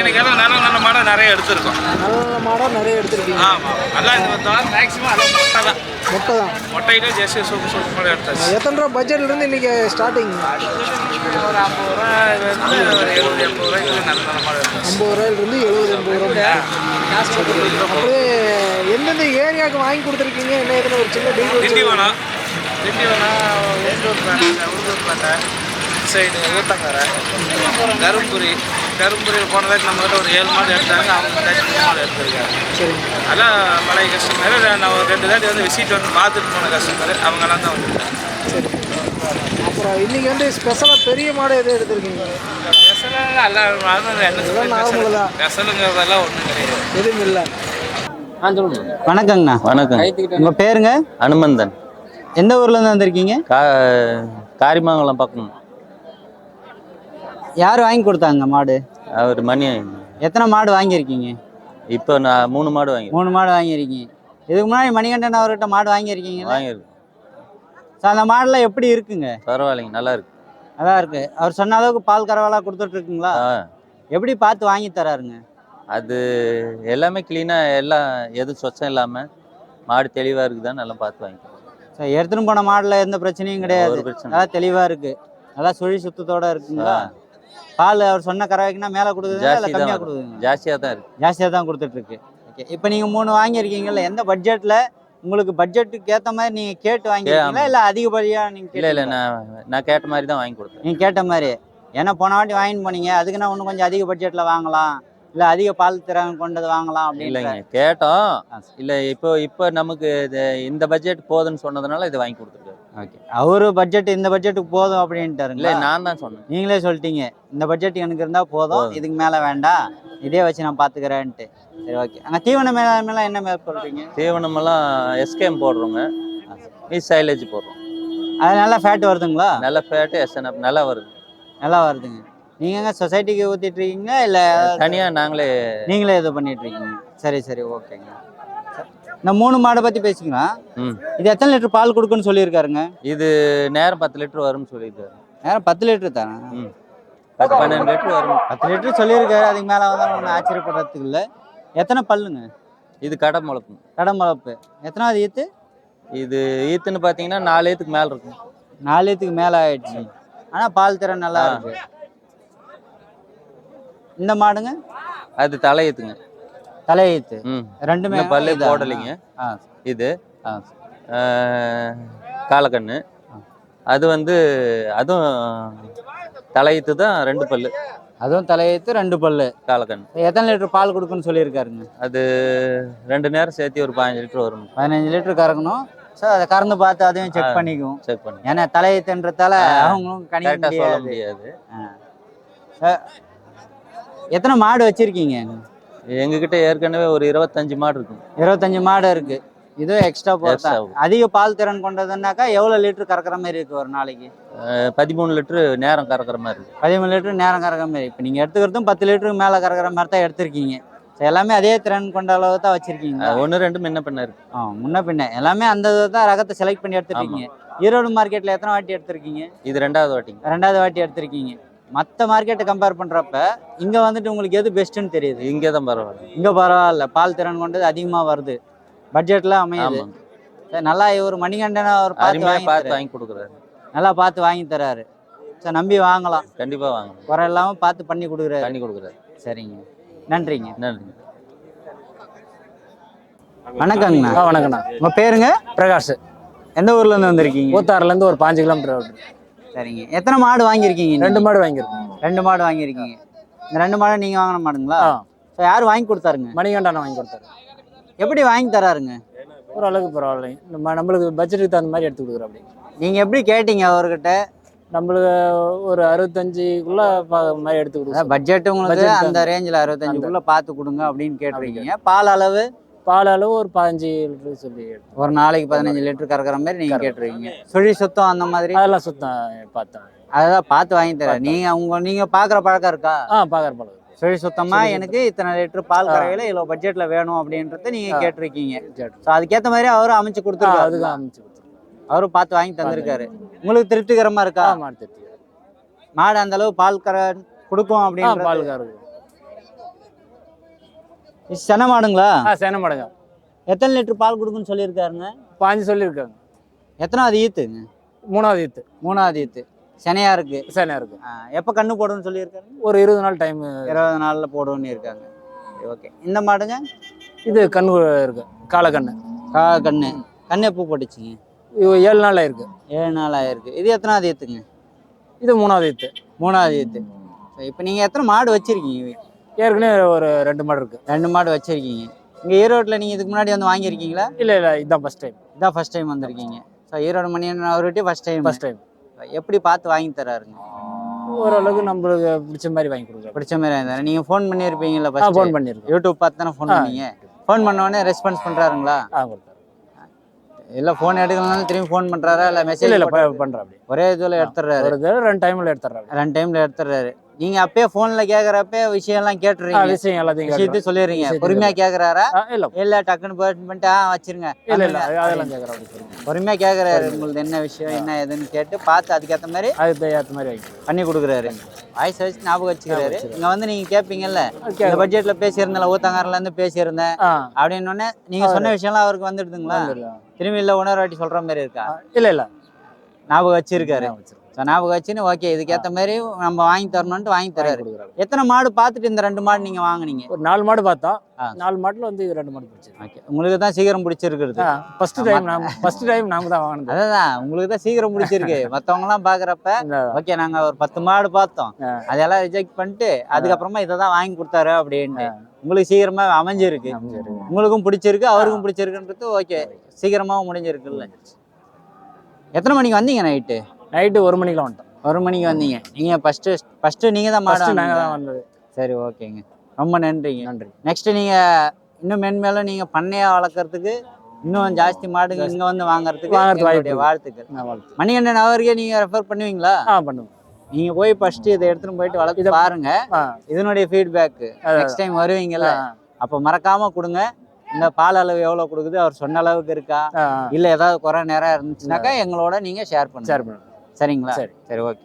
இன்னைக்கு நல்ல நல்ல மாடை நிறைய எடுத்திருக்கோம். நல்ல மாடாக நிறைய எடுத்திருக்கீங்க. ஆமாம் நல்லா இது வந்தாலும் மேக்ஸிமம் அது மொட்டை தான். மொட்டை தான். மொட்டையிலே ஜெர்சி சூப்பர் சூப்பர் மாடை எடுத்தாச்சு. எத்தனை ரூபா பட்ஜெட்லேருந்து இன்னைக்கு ஸ்டார்டிங் ஒரு ஐம்பது ரூபா வந்து ஒரு எழுபது எண்பது ரூபாய்க்கு நல்ல நல்ல மாடை எடுத்தாச்சு. ஐம்பது ரூபாயிலிருந்து எழுபது எண்பது ரூபா. அப்படியே எந்தெந்த ஏரியாவுக்கு வாங்கி கொடுத்துருக்கீங்க? என்ன ஏதுன்னு ஒரு சின்ன detail Tindivanam Tindivanam Ulundurpet Ulundurpet. Side Uthangarai Dharmapuri தருமபுரியில் போன தாட்டி நம்ம கிட்ட ஒரு ஏழு மாடு எடுத்தாங்க அவங்க தாட்டி மூணு மாடு எடுத்திருக்காங்க. சரிங்க அதெல்லாம் பழைய கஸ்டமர் நான் ஒரு ரெண்டு தாட்டி வந்து விசிட் வந்து பார்த்துட்டு போன கஸ்டமர் அவங்கெல்லாம் தான் வந்துருக்காங்க சரி அப்புறம் இன்னைக்கு வந்து ஸ்பெஷலாக பெரிய மாடு எது எடுத்திருக்கீங்க ஸ்பெஷலாக எல்லாம் என்ன normal தான். ஸ்பெஷலுங்கிறதெல்லாம் ஒன்றும் கிடையாது. எதுவும் இல்லை. வணக்கங்கண்ணா. வணக்கம். உங்க பேருங்க? அனுமந்தன். எந்த ஊர்ல இருந்து வந்திருக்கீங்க? கா காரிமங்கலம் பக்கம். யார் வாங்கி கொடுத்தாங்க மாடு? அவர் மணி எத்தனை மாடு வாங்கியிருக்கீங்க? இப்போ நான் மூணு மாடு வாங்கி மூணு மாடு வாங்கியிருக்கீங்க. இதுக்கு முன்னாடி மணிகண்டன் அவர்கிட்ட மாடு வாங்கியிருக்கீங்களா வாங்கியிருக்கு ஸோ அந்த மாடுலாம் எப்படி இருக்குங்க? பரவாயில்லைங்க நல்லா இருக்கு. அதான் இருக்கு. அவர் சொன்ன அளவுக்கு பால் இருக்குங்களா ஆ. எப்படி பார்த்து வாங்கி தராருங்க? அது எல்லாமே க்ளீனாக எல்லாம் எதுவும் சொச்சம் இல்லாமல் மாடு தெளிவாக இருக்குதான்னு நல்லா பார்த்து வாங்கிக்கலாம் ஸோ எடுத்துன்னு போன மாடுல எந்த பிரச்சனையும் கிடையாது. ஒரு பிரச்சனை நல்லா தெளிவா இருக்கு. நல்லா சுழி சுத்தத்தோட இருக்குங்களா? பால் அவர் சொன்ன கறவைக்குன்னா மேலே கொடுக்குதுங்களா இல்லை கம்மியாக தான் கொடுக்குதுங்க ஜாஸ்தியாக தான் இருக்கு. ஜாஸ்தியாக தான் கொடுத்துட்டு இருக்கு ஓகே இப்போ நீங்கள் மூணு வாங்கியிருக்கீங்கல்ல எந்த பட்ஜெட்டில் உங்களுக்கு பட்ஜெட்டுக்கு ஏற்ற மாதிரி நீங்கள் கேட்டு வாங்கியிருக்கீங்களா ஆமா. இல்லை அதிகப்படியாக நீங்கள் இல்லை இல்லை நான் நான் கேட்ட மாதிரி தான் வாங்கி கொடுத்தேன். நீங்கள் கேட்ட மாதிரி. ஏன்னா போன வாட்டி வாங்கிட்டு போனீங்க அதுக்கு நான் இன்னும் கொஞ்சம் அதிக பட்ஜெட்டில் வாங்கலாம். இல்லை அதிக பால் திறன் கொண்டது வாங்கலாம் அப்படின்னு இல்லைங்க கேட்டோம். இல்லை இப்போ இப்போ நமக்கு இது இந்த பட்ஜெட் போதுன்னு சொன்னதுனால இதை வாங்கி கொடுத்துருக்காரு ஓகே அவரு பட்ஜெட் இந்த பட்ஜெட்டுக்கு போதும் இல்லை அப்படின்ட்டாருங்களா நான் தான் சொன்னேன். நீங்களே சொல்லிட்டீங்க. இந்த பட்ஜெட் எனக்கு இருந்தால் போதும். இதுக்கு மேலே வேண்டாம். இதே வச்சு நான் பார்த்துக்கிறேன்ட்டு சரி ஓகே அங்கே தீவன மேலாண்மைலாம் என்ன மேற்கொள்றீங்க தீவனமெல்லாம் எஸ்கேம் போடுறோங்க. மீ சைலேஜ் போடுறோம். அது நல்லா ஃபேட் வருதுங்களா? நல்ல ஃபேட்டு எஸ்என்எஃப் நல்லா வருது. நல்லா வருதுங்க. நீங்கள் எங்க சொசைட்டிக்கு ஊற்றிட்டு இருக்கீங்களா? இல்லை தனியாக நாங்களே நீங்களே இது பண்ணிட்டு இருக்கீங்க. சரி சரி ஓகேங்க இந்த மூணு மாடை பற்றி பேசிக்கலாம். இது எத்தனை லிட்டர் பால் கொடுக்குன்னு சொல்லியிருக்காருங்க? இது நேரம் பத்து லிட்டர் வரும்னு சொல்லியிருக்காரு. நேரம் பத்து லிட்டர் தானே? பத்து பன்னெண்டு லிட்டர் வரும். பத்து லிட்டர் சொல்லியிருக்காரு அதுக்கு மேலே வந்தால் ஒன்றும் ஆச்சரியப்படுறதுக்கு இல்லை. எத்தனை பல்லுங்க? இது கடை முளைக்கும் கடம்பளப்பு எத்தனாவது ஈத்து? இது ஈத்துன்னு பார்த்தீங்கன்னா நாலு ஏத்துக்கு மேலே இருக்கும். நாலு ஈத்துக்கு மேலே ஆயிடுச்சு. ஆனால் பால் திறன் நல்லா. இருக்கு. இந்த மாடுங்க? அது தலை ஈத்துங்க தலை ஈத்து ம். ரெண்டுமே பல்லு? போடலைங்க. இது. காலக்கண்ணு. அது வந்து அதுவும் தலை ஈத்து தான் ரெண்டு பல்லு. அதுவும் தலையெழுத்து ரெண்டு பல்லு. காலக்கண்ணு. எத்தனை லிட்டர் பால் கொடுக்குன்னு சொல்லியிருக்காருங்க? அது ரெண்டு நேரம் சேர்த்து ஒரு பதினஞ்சு லிட்டர் வரும். பதினஞ்சு லிட்டர் கறக்கணும். ஸோ அதை கறந்து பார்த்து அதையும் செக் ஆ. பண்ணிக்கும் செக் பண்ணி ஏன்னா தலையெழுத்துன்றதால. அவங்களும் கரெக்டாக சொல்ல முடியாது. எத்தனை மாடு வச்சிருக்கீங்க? எங்ககிட்ட ஏற்கனவே ஒரு இருபத்தஞ்சு மாடு இருக்கும் இருபத்தஞ்சு மாடு இருக்கு. இதுவும் எக்ஸ்ட்ரா போட்டா. அதிக பால் திறன் கொண்டதுன்னாக்கா எவ்வளோ லிட்டர் கறக்கிற மாதிரி இருக்கு ஒரு நாளைக்கு? பதிமூணு லிட்டரு நேரம் கறக்கிற மாதிரி இருக்கு. பதிமூணு லிட்டர் நேரம் கறக்கிற மாதிரி இப்போ நீங்கள் எடுத்துக்கிறதும் பத்து லிட்டருக்கு மேலே கறக்கிற மாதிரி தான் எடுத்திருக்கீங்க. எல்லாமே அதே திறன் கொண்ட அளவு தான் வச்சிருக்கீங்க ஒன்று ரெண்டு முன்ன பின்ன இருக்கு. ஆ முன்ன பின்ன. எல்லாமே அந்த இதை தான் ரகத்தை செலக்ட் பண்ணி எடுத்துருக்கீங்க. ஈரோடு மார்க்கெட்டில் எத்தனை வாட்டி எடுத்திருக்கீங்க? இது ரெண்டாவது வாட்டிங்க. ரெண்டாவது வாட்டி எடுத்திருக்கீங்க. மற்ற மார்க்கெட்டை கம்பேர் பண்ணுறப்ப இங்கே வந்துட்டு உங்களுக்கு எது பெஸ்ட்டுன்னு தெரியுது. இங்கே தான் பரவாயில்ல. இங்கே பரவாயில்ல. பால் திறன் கொண்டது அதிகமாக வருது. பட்ஜெட்டில் அமையுது. சரி, நல்லா இவர் மணிகண்டனை அவர் பார்த்து வாங்கி. வாங்கி கொடுக்குறாரு. நல்லா பார்த்து வாங்கி தராரு. சரி நம்பி வாங்கலாம். கண்டிப்பாக வாங்கணும். குறை இல்லாமல் பார்த்து பண்ணி கொடுக்குறாரு. பண்ணி கொடுக்குறாரு. சரிங்க. நன்றிங்க. நன்றி வணக்கங்கண்ணா. வணக்கண்ணா உங்கள் பேருங்க? பிரகாஷ். எந்த ஊர்ல இருந்து வந்திருக்கீங்க? ஊத்தாறுலேருந்து ஒரு பாஞ்சு கிலோமீட்டர் சரிங்க. எத்தனை மாடு வாங்கியிருக்கீங்க? ரெண்டு மாடு வாங்கியிருக்கோம். ரெண்டு மாடு வாங்கியிருக்கீங்க. இந்த ரெண்டு மாடு நீங்க வாங்கின மாடுங்களா? ஸோ யார் வாங்கி கொடுத்தாருங்க? மணிகண்டான வாங்கி கொடுத்தாரு. எப்படி வாங்கி தராருங்க? ஓரளவுக்கு பரவாயில்லை. நம்ம நம்மளுக்கு பட்ஜெட்டுக்கு தகுந்த மாதிரி எடுத்து கொடுக்குறோம் அப்படி. நீங்க எப்படி கேட்டீங்க அவர்கிட்ட? நம்மளுக்கு ஒரு அறுபத்தஞ்சுக்குள்ள மாதிரி எடுத்து கொடுக்குறோம் பட்ஜெட் உங்களுக்கு அந்த. ரேஞ்சில் அறுபத்தஞ்சுக்குள்ள பார்த்து கொடுங்க அப்படின்னு கேட்டிருக்கீங்க. பால் அளவு? பால் அளவு ஒரு பதினஞ்சு லிட்டர் சொல்லி. ஒரு நாளைக்கு பதினஞ்சு லிட்டர் கறக்குற மாதிரி நீங்க கேட்டிருக்கீங்க. சுழி சுத்தம் அந்த மாதிரி? அதெல்லாம் சுத்தம் பார்த்தேன். அதெல்லாம் பார்த்து வாங்கி தரேன். நீங்க உங்க நீங்க பாக்குற பழக்கம் இருக்கா? ஆ பார்க்குற பழம் சுழி சுத்தமா எனக்கு இத்தனை லிட்டர் பால் ஆ. கறவையில இவ்வளவு பட்ஜெட்ல வேணும் அப்படின்றத நீங்க. கேட்டிருக்கீங்க. ஸோ அதுக்கேற்ற மாதிரி அவரும் அமைச்சு கொடுத்துருக்காரு. அதுக்கு அமைச்சு அவரும் பார்த்து வாங்கி தந்திருக்காரு. உங்களுக்கு திருப்திகரமா இருக்கா? மாடு அந்த அளவு பால் கற கொடுக்கும் அப்படின்னு பால் இது சென மாடுங்களா? ஆ சேன மாடுங்க. எத்தனை லிட்டர் பால் கொடுக்குன்னு சொல்லியிருக்காருங்க? பாஞ்சு சொல்லியிருக்காங்க. எத்தனாவது ஈத்துங்க? மூணாவது ஈத்து. மூணாவது ஈத்து. செனையா இருக்கு? சேனையா இருக்கு. ஆ, எப்போ கண்ணு போடுன்னு சொல்லியிருக்காரு ஒரு இருபது நாள் டைம் இருபது நாளில் போடுவோன்னு இருக்காங்க. ஓகே. இந்த மாடுங்க? இது கண்ணு இருக்கு காலக்கண்ணு கா கண்ணு. கண்ணு எப்போ போட்டுச்சுங்க? ஏழு நாள் இருக்கு. ஏழு நாள் ஆயிருக்கு. இது எத்தனாவது ஈத்துங்க? இது மூணாவது ஈத்து. மூணாவது ஈத்து. இப்போ நீங்கள் எத்தனை மாடு வச்சிருக்கீங்க? ஏற்கனவே ஒரு ரெண்டு மாடு இருக்கு. ரெண்டு மாடு வச்சிருக்கீங்க. இங்கே ஈரோட்டில் நீங்கள் இதுக்கு முன்னாடி வந்து வாங்கியிருக்கீங்களா? இல்ல இல்ல இதுதான் ஃபர்ஸ்ட் டைம் இதான் ஃபர்ஸ்ட் டைம் வந்திருக்கீங்க. ஸோ ஈரோடு மணியன் அவர்கிட்ட ஃபர்ஸ்ட் டைம் ஃபர்ஸ்ட் டைம் எப்படி பார்த்து வாங்கி தராருங்க? ஓரளவுக்கு நம்மளுக்கு பிடிச்ச மாதிரி வாங்கி கொடுக்குறோம் பிடிச்ச மாதிரி இருந்தாரு நீங்கள் ஃபோன் பண்ணியிருப்பீங்களா ஆ ஃபர்ஸ்ட் ஃபோன் பண்ணியிருக்கோம். யூடியூப் பார்த்து தானே ஃபோன். பண்ணீங்க? ஃபோன் பண்ண உடனே ரெஸ்பான்ஸ் பண்ணுறாருங்களா ஆ கொடுத்தாரு இல்லை ஃபோன் எடுக்கலனாலும் திரும்பி ஃபோன் பண்ணுறாரா இல்லை மெசேஜ் இல்ல ப- பண்றேன் அப்படி. ஒரே இதில் எடுத்துடுறாரு. ரெண்டு டைம்ல எடுத்துறாரு ரெண்டு டைமில் எடுத்துடுறாரு. நீங்கள் அப்பயே ஃபோனில் கேட்குறப்ப விஷயம்லாம் கேட்டுறீங்க விஷயம் எல்லாத்தையும் விஷயத்தையும் கேட்டுறேன். சொல்லிடுறீங்க. கேட்குறாரா ஆ, இல்ல. இல்லை டக்குன்னு போயிட்டு ஆ வச்சிருங்க. இல்ல இல்ல அது- அதெல்லாம் சொல்லுங்க பொறுமையாக கேட்குறாரு உங்களுக்கு என்ன விஷயம் என்ன ஏதுன்னு கேட்டு பார்த்து அதுக்கேற்ற மாதிரி அதுக்கு ஏற்ற மாதிரி பண்ணி கொடுக்குறாரு. வாய்ஸ் வச்சு ஞாபகம் வச்சுக்கிறாரு. இங்கே வந்து நீங்கள் கேட்பீங்கல்ல இந்த. பட்ஜெட்டில் பேசியிருந்தேன் ஊத்தங்காரிலேருந்து பேசியிருந்தேன். ஆ. அப்படின்னு உடனே நீங்கள் சொன்ன விஷயம்லாம் அவருக்கு வந்துடுதுங்களா. திரும்பி இல்லை உணர்வு வாட்டி சொல்கிற மாதிரி இருக்கா? இல்ல இல்ல. ஞாபகம் வச்சிருக்காரு. ஸோ ஞாபகம் வச்சுன்னு ஓகே இதுக்கேற்ற மாதிரி நம்ம வாங்கி தரணுன்ட்டு வாங்கி தராரு. எத்தனை மாடு பார்த்துட்டு இந்த ரெண்டு மாடு நீங்கள் வாங்குனீங்க? ஒரு நாலு மாடு பார்த்தோம். நாலு மாடுல வந்து இது ரெண்டு மாடு பிடிச்சிருக்கு. ஓகே உங்களுக்கு தான் சீக்கிரம் பிடிச்சிருக்கிறது. ஃபர்ஸ்ட் டைம் நாம ஃபர்ஸ்ட் டைம் நாம தான் வாங்கினது. அதான் உங்களுக்கு தான் சீக்கிரம் பிடிச்சிருக்கு. மற்றவங்கலாம் பார்க்குறப்ப ஓகே நாங்கள் ஒரு பத்து மாடு பார்த்தோம். அதெல்லாம் ரிஜெக்ட் பண்ணிட்டு அதுக்கப்புறமா இதை தான் வாங்கி கொடுத்தாரு அப்படின்ட்டு. உங்களுக்கு சீக்கிரமா அமைஞ்சிருக்கு. உங்களுக்கும் பிடிச்சிருக்கு அவருக்கும் பிடிச்சிருக்குன்றது ஓகே சீக்கிரமாவும் முடிஞ்சிருக்குல்ல. எத்தனை மணிக்கு வந்தீங்க நைட்டு நைட்டு ஒரு மணிக்கெல்லாம் வந்துட்டோம். ஒரு மணிக்கு வந்தீங்க. நீங்க ஃபர்ஸ்ட் ஃபர்ஸ்ட் நீங்க தான் மாடு ஃபர்ஸ்ட் நாங்க வாங்குனீங்க. தான் வந்தது. சரி ஓகேங்க. ரொம்ப நன்றிங்க. நன்றி. நெக்ஸ்ட் நீங்க இன்னும் மென்மேலும் நீங்க பண்ணையா வளர்க்கறதுக்கு இன்னும் ஜாஸ்தி மாடுங்க இங்க வந்து வாங்குறதுக்கு வாங்குறதுக்கு. வாழ்த்துக்கள். மணிகண்டன் அவருக்கே நீங்க ரெஃபர் பண்ணுவீங்களா? ஆ பண்ணுவோம். நீங்க போய் ஃபர்ஸ்ட் இதை எடுத்துட்டு போயிட்டு வளர்த்து பாருங்க. இதனுடைய ஃபீட்பேக் அதான். Next time வருவீங்கல்ல? ஆ, அப்போ மறக்காம கொடுங்க. இந்த பால் அளவு எவ்வளவு கொடுக்குது? அவர் சொன்ன அளவுக்கு இருக்கா? இல்ல ஏதாவது குறை நேரம் இருந்துச்சுனாக்கா எங்களோட நீங்க ஷேர் பண்ணுங்க. ஷேர் பண்ணுவோம் சரிங்களா? சரி. சரி ஓகே